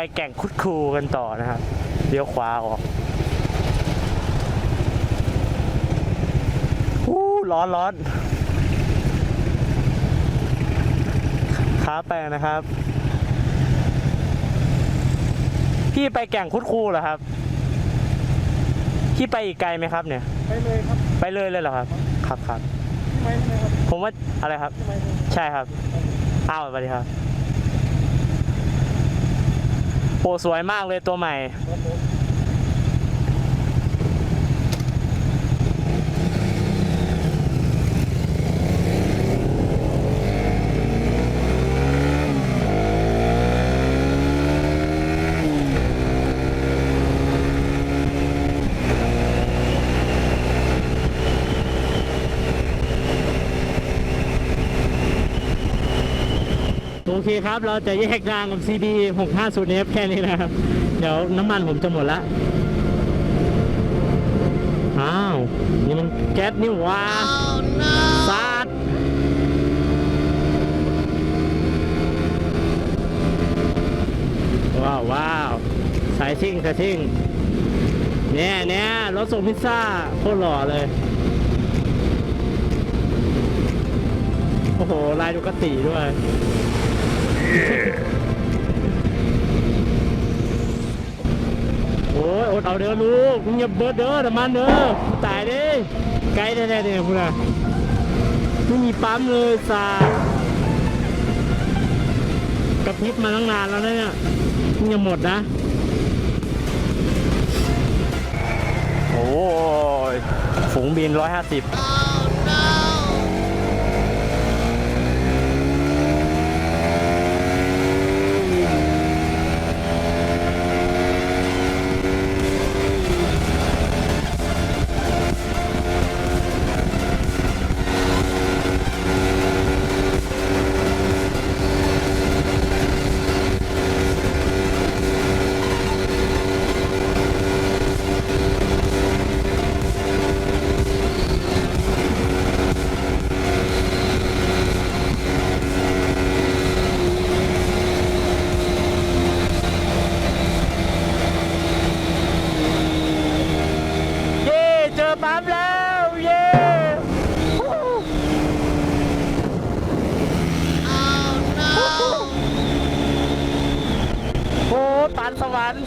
เราไปแก่งคุดคูกันต่อนะครับเลี้ยวขวาออกอู้ร้อนร้อนขาไปนะครับ พี่ไปแก่งคุดคูเหรอครับ พี่ไปอีกไกลไหมครับเนี่ย ไปเลยครับ ไปเลยเลยเหรอครับ ครับครับพี่ไม้ใช่ไหมครับผมว่าอะไรครับพี่ไม้ใช่ไหมใช่ครับ อ้าวสวัสดีครับ โอ้สวยมากเลยตัวใหม่ เคครับ เราจะแยกทางกับ CB 650 f แค่นี้นะครับ เดี๋ยวน้ำมันผมจะหมดละอ้าว นี่มันแก๊สนี่หว่าซาดว้าวว้าวสายชิ่งสายชิ่งเนี่ยเนี่ยรถส่งพิซซ่าโคตรหล่อเลย โอ้โห ลายดูกติด้วย โอ้ยอดเอาเด้อลูกมึงอย่าเบิดเด้อแต่มันเด้อตายเด้ไกลแน่ๆเนี่ยคุณอะไม่มีปั๊มเลยสากระพริบมาตั้งนานแล้วนะเนี่ยมึงยังหมดนะ โอ้ยฝูงบิน 150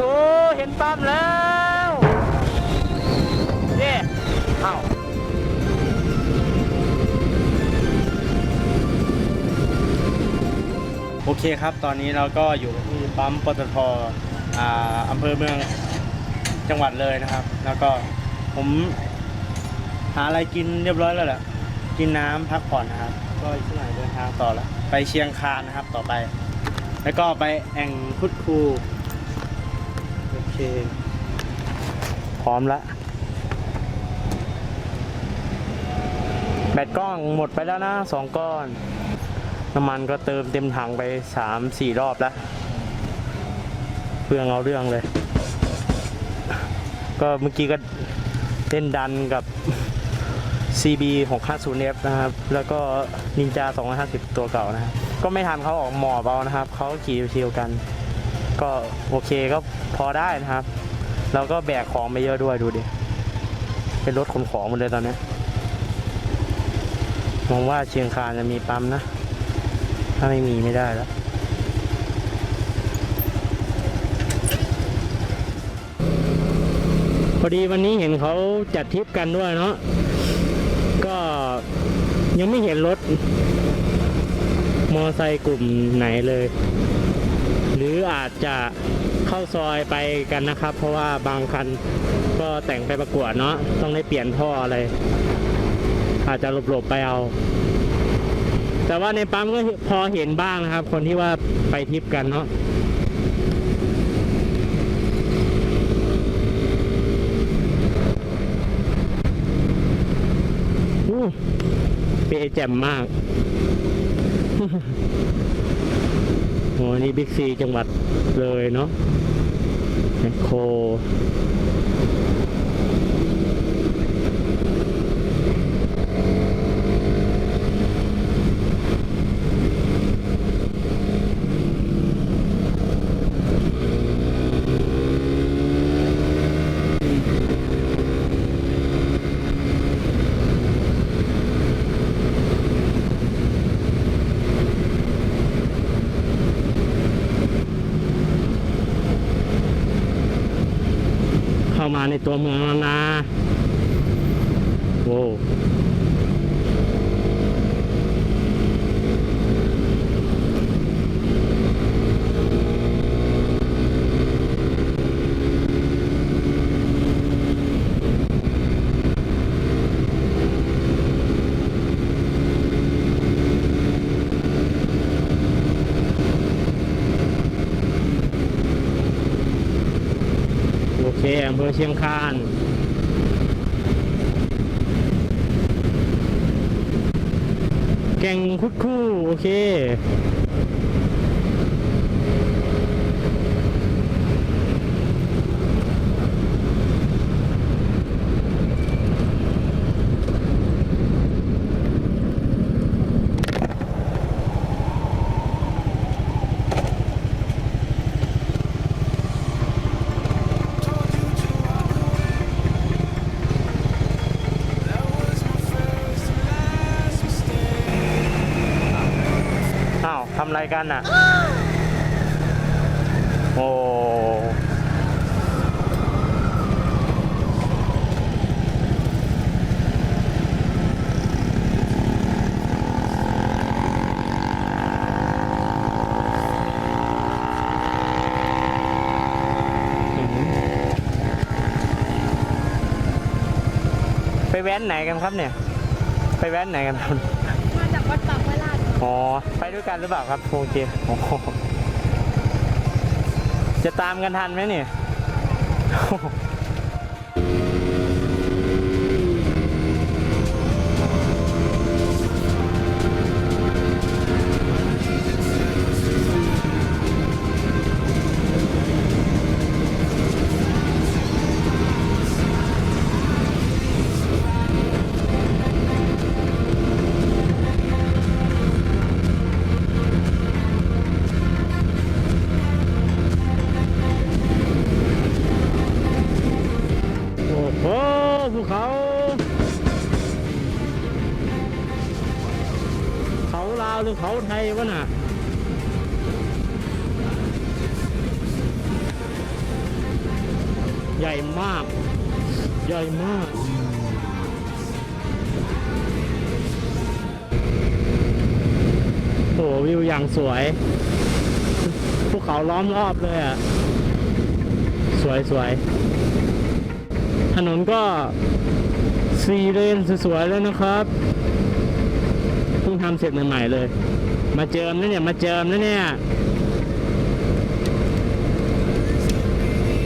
สวรรค์โถเห็นปั๊มแล้วเย้เอ้าโอเคครับ ตอนนี้เราก็อยู่ที่ปั๊มปตทอ่าอำเภอเมืองจังหวัดเลยนะครับ แล้วก็ผมหาอะไรกินเรียบร้อยแล้วแหละ กินน้ำพักผ่อนนะครับ ก็อีกสักหน่อยเดินทางต่อแล้ว ไปเชียงคานนะครับต่อไป แล้วก็ไปแอ่งคุดคู พร้อมละ แบตกล้องหมดไปแล้วนะสองก้อน น้ำมันก็เติมเต็มถังไปสามสี่รอบแล้วเพื่องเอาเรื่องเลย ก็เมื่อกี้ก็เล่นดันกับ CB 650F นะครับ แล้วก็นินจา 250 ตัวเก่านะครับ ก็ไม่ทันเขาออกหมอบเอานะครับ เขาขี่ชิวกัน ก็โอเคก็พอได้นะครับเราก็แบกของไปเยอะด้วยดูดิ เป็นรถขนของหมดเลยตอนนี้มองว่าเชียงคานจะมีปั๊มนะ ถ้าไม่มีไม่ได้แล้วพอดีวันนี้เห็นเขาจัดทริปกันด้วยเนาะ ก็ยังไม่เห็นรถ มอไซค์กลุ่มไหนเลย รืออาจจะเข้าซอยไปกันนะครับ เพราะว่าบางคันก็แต่งไปประกวดเนาะต้องได้เปลี่ยนท่ออะไร อาจจะหลบๆไปเอา แต่ว่าในปั๊มก็พอเห็นบ้างนะครับ คนที่ว่าไปทริปกันเนาะเปแจ่มมาก โหนี่บิ๊กซีจังหวัดเลยเนาะแมคโคร ตัวเมืองล้วนะโว้วโอเคอำเภอเชียงคานแก่งคุดคู่ โอเค อะไรกันน่ะ โอ้ไปแว้นไหนกันครับเนี่ย ไปแว้นไหนกันครับ มาจากวัดปาก อ๋อ ไปด้วยกันหรือเปล่าครับโอเคโอ้โหจะตามกันทันไหมเนี่ย ไทยวะน่ะใหญ่มาก ใหญ่มากโอ้วิวอย่างสวยภูเขาล้อมรอบเลยอะ สวยสวยถนนก็สี่เลนสวยๆเลยนะครับ เพิ่งทำเสร็จใหม่ๆเลย มาเจิมนะเนี่ย มาเจิมนะเนี่ย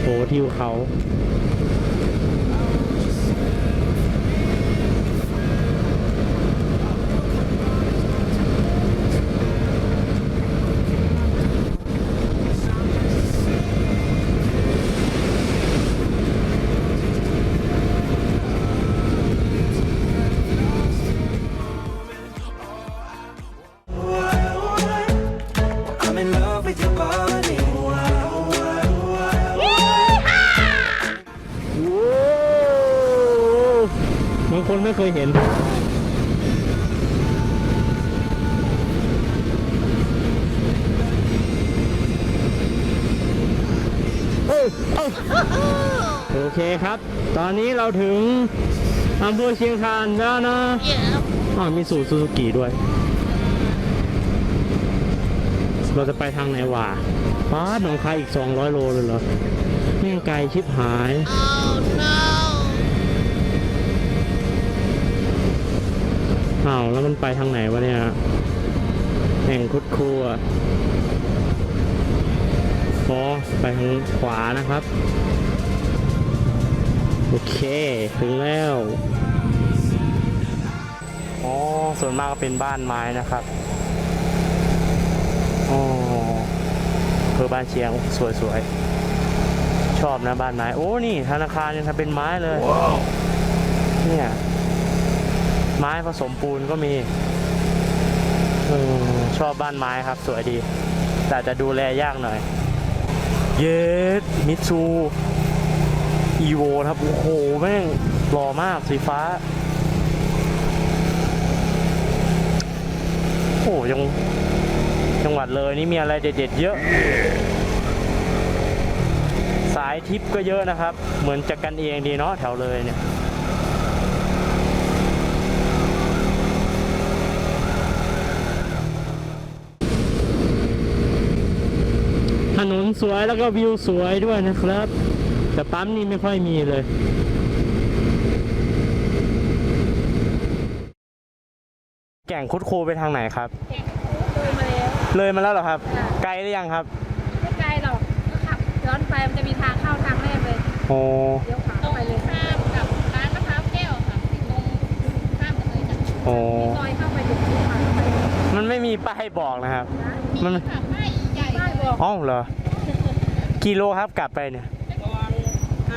โหทิวเขา ไม่เคยเห็นโอเคครับ ตอนนี้เราถึงอำเภอเชียงคานแล้วนะอ๋อมีสูตรซูซูกิด้วย เราจะไปทางไหนวะป้าดหนองคายอีก 200 โลเลยเหรอแม่งไกลชิบหาย อ้าวแล้วมันไปทางไหนวะเนี่ยแห่งคุดครัวอ๋อไปทางขวานะครับ โอเค ถึงแล้วอ๋อส่วนมากก็เป็นบ้านไม้นะครับอ๋อเพื่อบ้านเชียงสวยๆ ชอบนะบ้านไม้ โอ้ นี่ธนาคารยังทำเป็นไม้เลยเนี่ย ไม้ผสมปูนก็มีอชอบบ้านไม้ครับ สวยดี แต่จะดูแลยากหน่อย เยสมิตซูอีโวครับ โอ้โห แม่งหล่อมากสีฟ้า โอ้ยังจังหวัดเลยนี่มีอะไรเด็ดๆเยอะ สายทิปก็เยอะนะครับ เหมือนจะกันเองดีเนาะแถวเลยเนี่ย ถนนสวยแล้วก็วิวสวยด้วยนะครับ แต่ปั๊มนี่ไม่ค่อยมีเลยแก่งคุดคูไปทางไหนครับ เลยมาแล้วเลยมาแล้วเหรอครับค่ะไกลหรือยังครับ ไม่ไกลหรอกก็ขับย้อนไปมันจะมีทางเข้าทางแรกเลย โอ้เลี้ยวขวาเข้าไปเลยข้ามกับร้านมะพร้าวแก้วค่ะติดตรงข้ามกันเลยจ้ะโอ้ซอยเข้าไปถึงที่ทางเข้าไปเลยมันไม่มีป้ายบอกนะครับนะมัน อกอ๋อเหรอกิโลครับกลับไปเนี่ยประมาณ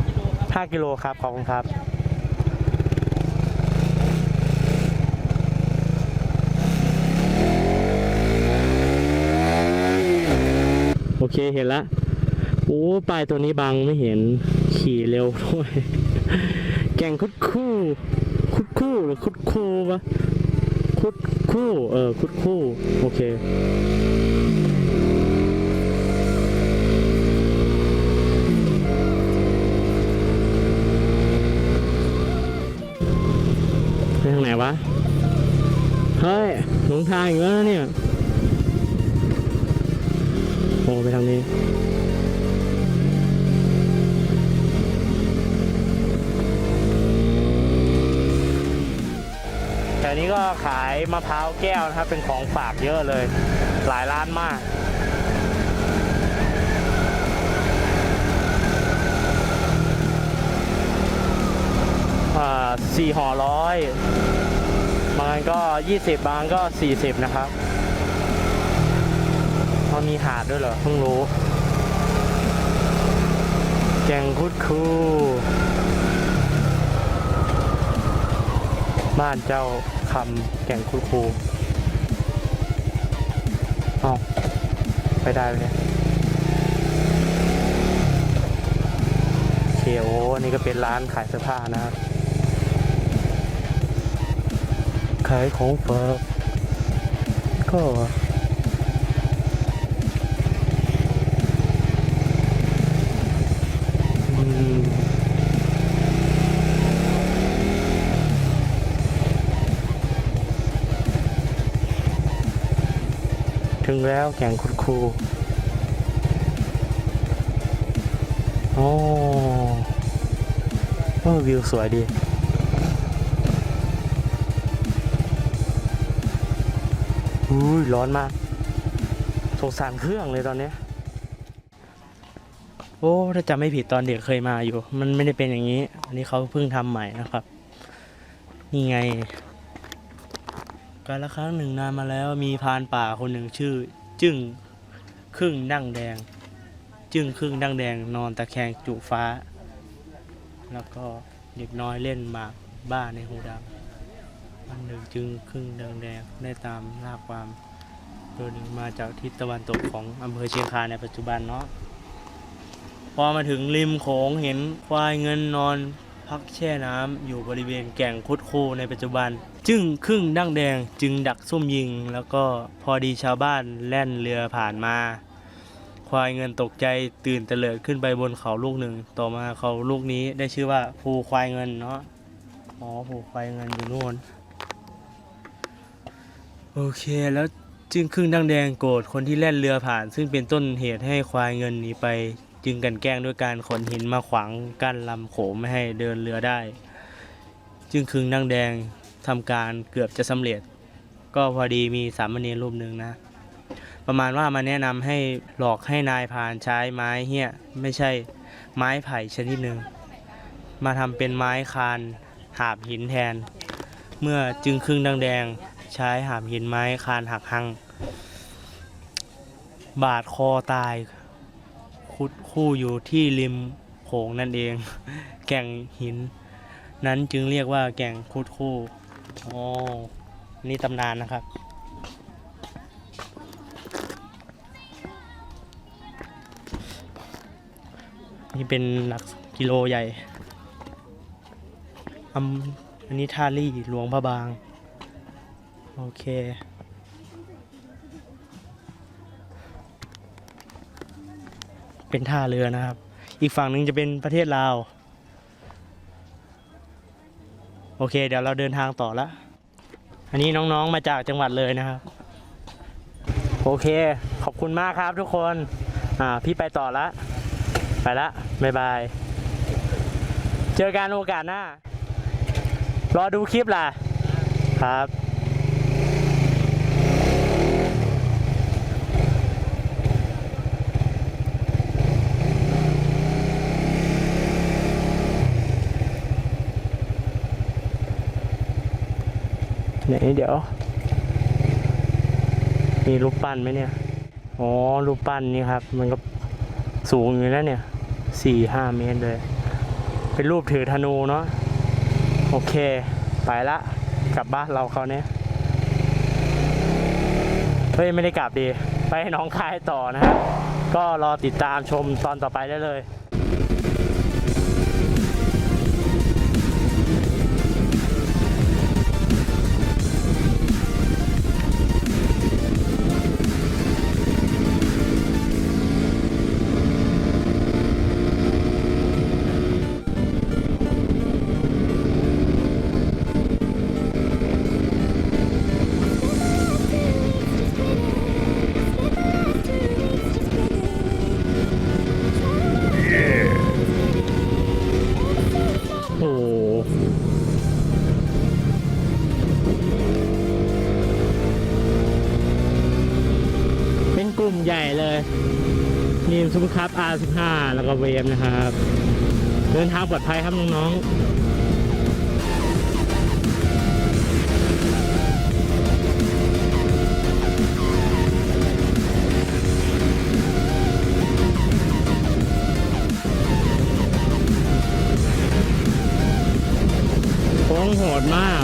5กิโลครับ5กิโลครับขอบคุณครับโอเคเห็นละโอ้ป้ายตัวนี้บังไม่เห็นขี่เร็วด้วย แก่งคุดคู่ คุดคู่หรือคุดคู่วะคุดคู่ เออคุดคู่ โอเค ไปทางไหนวะ เฮ้ยหลงทางอีกแล้วเนี่ย โอ้ไปทางนี้แต่นี้ก็ขายมะพร้าวแก้วนะครับ เป็นของฝากเยอะเลย หลายร้านมาก สี่ห่อร้อยบางก็ยี่สิบบางก็สี่สิบนะครับเขามีหาดด้วยเหรอเพิ่งรู้ แกงคุดคู บ้านเจ้าคำแกงคุดคูอ้าไปได้เนี่ยโอเคโอ้นี่ก็เป็นร้านขายเสื้อผ้านะครับ ขายของฝากก็ถึงแล้วแก่งคุดคูโอ้ วิวสวยดี อุ้ยร้อนมากสงสารเครื่องเลยตอนนี้ โอ้ถ้าจำไม่ผิดตอนเด็กเคยมาอยู่ มันไม่ได้เป็นอย่างนี้ อันนี้เขาเพิ่งทำใหม่นะครับ นี่ไง การละครั้งหนึ่งนานมาแล้วมีพานป่าคนหนึ่งชื่อ จึ้งครึ่งดั้งแดง จึ้งครึ่งดั้งแดง นอนตะแคงจุฟ้า แล้วก็เด็กน้อยเล่นหมากบ้าในหูดัง วันหนึ่งจึงครึ่งแดงๆได้ตามลากความโดยหนึ่งมาจากทิศตะวันตกของอำเภอเชียงคานในปัจจุบันเนาะพอมาถึงริมโขงเห็นควายเงินนอนพักแช่น้ำอยู่บริเวณแก่งคุดคูในปัจจุบัน จึงครึ่งดั้งแดงจึงดักซุ่มยิง แล้วก็พอดีชาวบ้านแล่นเรือผ่านมา ควายเงินตกใจตื่นเตลิดขึ้นไปบนเขาลูกหนึ่ง ต่อมาเขาลูกนี้ได้ชื่อว่าภูควายเงินเนาะอ๋อภูควายเงินอยู่นู่น โอเค แล้วจึงครึ่งดังแดงโกรธคนที่แล่นเรือผ่าน ซึ่งเป็นต้นเหตุให้ควายเงินหนีไป จึงกันแกล้งด้วยการขนหินมาขวางกั้นลำโขงไม่ให้เดินเรือได้ จึงครึ่งดังแดงทำการเกือบจะสำเร็จ ก็พอดีมีสามเณรรูปหนึ่งนะ ประมาณว่ามาแนะนำให้หลอกให้นายพรานใช้ไม้เหี้ยไม่ใช่ไม้ไผ่ชนิดหนึ่งมาทำเป็นไม้คานหาบหินแทน เมื่อจึงครึ่งดังแดง ใช้หามหินไม้คานหักหัง บาดคอตาย คุดคู่อยู่ที่ริมโขงนั่นเอง แก่งหิน นั้นจึงเรียกว่าแก่งคุดคู่อ๋อนี่ตำนานนะครับ นี่เป็นหลักกิโลใหญ่อำอันนี้ท่าลี่หลวงพระบาง โอเค เป็นท่าเรือนะครับ อีกฝั่งหนึ่งจะเป็นประเทศลาว โอเค เดี๋ยวเราเดินทางต่อละอันนี้น้องๆมาจากจังหวัดเลยนะครับ โอเค ขอบคุณมากครับทุกคน อ่า พี่ไปต่อละ ไปละ บ๊ายบาย เจอกันโอกาสหน้า รอดูคลิปล่ะ ครับ ไหนเดี๋ยว มีรูปปั้นไหมเนี่ย อ๋อ รูปปั้นนี่ครับ มันก็สูงอยู่แล้วเนี่ย สี่ห้าเมตรเลย เป็นรูปถือธนูเนาะ โอเค ไปละ กลับบ้านเราเขาเนี้ยเฮ้ย ไม่ได้กลับดี ไปน้องคายต่อนะครับ ก็รอติดตามชมตอนต่อไปได้เลย 55 แล้วก็เวมนะครับ เดินทางปลอดภัยครับน้องๆโค้งโหดมาก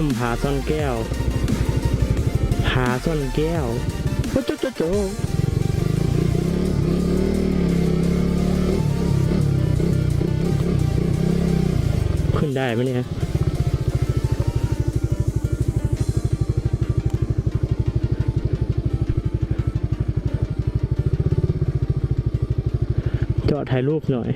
ถ้ำผาซ่อนแก้วผาซ่อนแก้วโอ้โจโจโจขึ้นได้ไหมเนี่ยจอดถ่ายรูปหน่อย